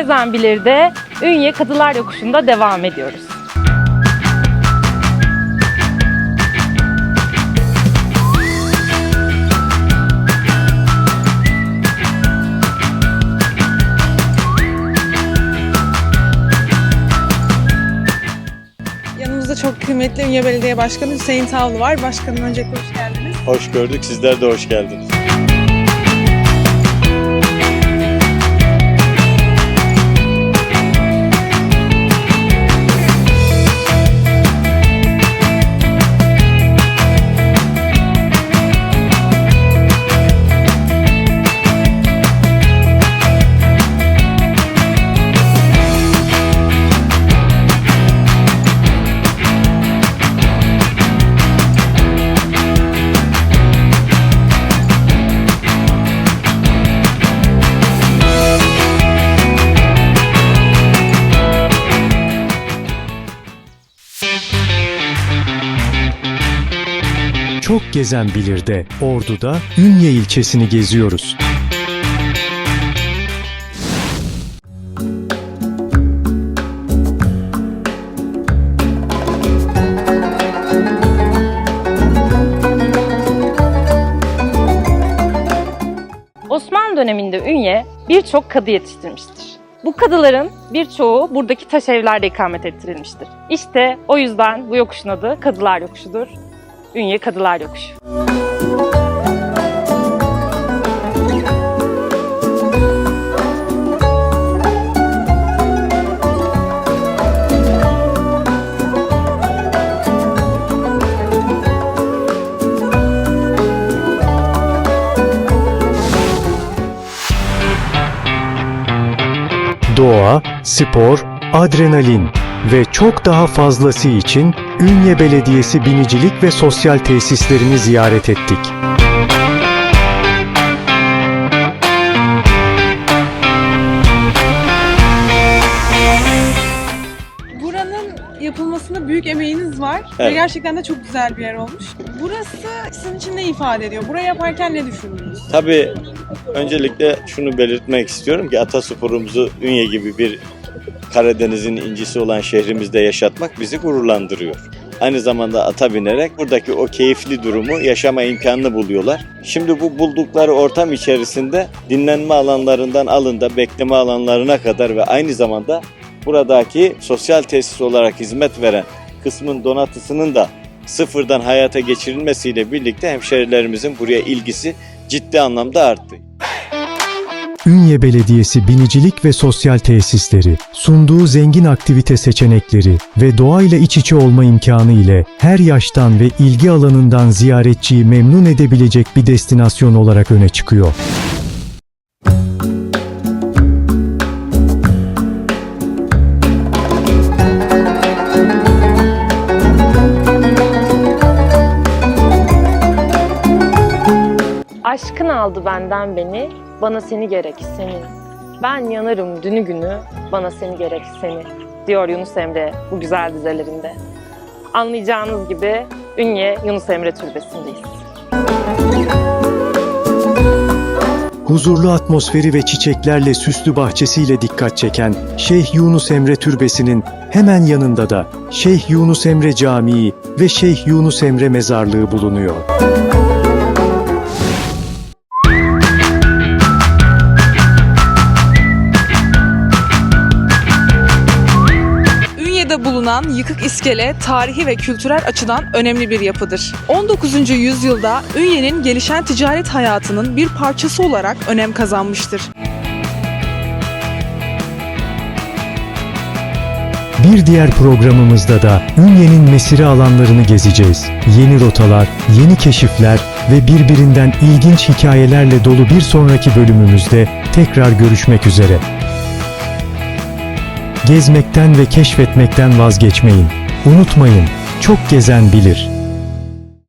Gezen Bilir'de Ünye Kadılar Yokuşu'nda devam ediyoruz. Yanımızda çok kıymetli Ünye Belediye Başkanı Hüseyin Tavlı var. Başkanım öncelikle hoş geldiniz. Hoş gördük. Sizler de hoş geldiniz. Çok gezen bilir de Ordu'da Ünye ilçesini geziyoruz. Osmanlı döneminde Ünye birçok kadı yetiştirmiştir. Bu kadıların birçoğu buradaki taş evlerde ikamet ettirilmiştir. İşte o yüzden bu yokuşun adı Kadılar Yokuşu'dur. Ünye Kadılar Yokuşu. Doğa, spor, adrenalin ve çok daha fazlası için Ünye Belediyesi binicilik ve sosyal tesislerini ziyaret ettik. Yapılmasında büyük emeğiniz var ve Evet. gerçekten de çok güzel bir yer olmuş. Burası sizin için ne ifade ediyor? Burayı yaparken ne düşündünüz? Tabii öncelikle şunu belirtmek istiyorum ki atasporumuzu Ünye gibi bir Karadeniz'in incisi olan şehrimizde yaşatmak bizi gururlandırıyor. Aynı zamanda ata binerek buradaki o keyifli durumu yaşama imkanını buluyorlar. Şimdi bu buldukları ortam içerisinde dinlenme alanlarından alın da bekleme alanlarına kadar ve aynı zamanda buradaki sosyal tesis olarak hizmet veren kısmın donatısının da sıfırdan hayata geçirilmesiyle birlikte hemşerilerimizin buraya ilgisi ciddi anlamda arttı. Ünye Belediyesi binicilik ve sosyal tesisleri, sunduğu zengin aktivite seçenekleri ve doğayla iç içe olma imkanı ile her yaştan ve ilgi alanından ziyaretçiyi memnun edebilecek bir destinasyon olarak öne çıkıyor. Aşkın aldı benden beni, bana seni gerek senin. Ben yanarım dünü günü, bana seni gerek seni. Diyor Yunus Emre bu güzel dizelerinde. Anlayacağınız gibi Ünye Yunus Emre Türbesi'ndeyiz. Huzurlu atmosferi ve çiçeklerle süslü bahçesiyle dikkat çeken Şeyh Yunus Emre Türbesi'nin hemen yanında da Şeyh Yunus Emre Camii ve Şeyh Yunus Emre Mezarlığı bulunuyor. Ünye'de bulunan yıkık iskele tarihi ve kültürel açıdan önemli bir yapıdır. 19. yüzyılda Ünye'nin gelişen ticaret hayatının bir parçası olarak önem kazanmıştır. Bir diğer programımızda da Ünye'nin mesire alanlarını gezeceğiz. Yeni rotalar, yeni keşifler ve birbirinden ilginç hikayelerle dolu bir sonraki bölümümüzde tekrar görüşmek üzere. Gezmekten ve keşfetmekten vazgeçmeyin. Unutmayın, çok gezen bilir.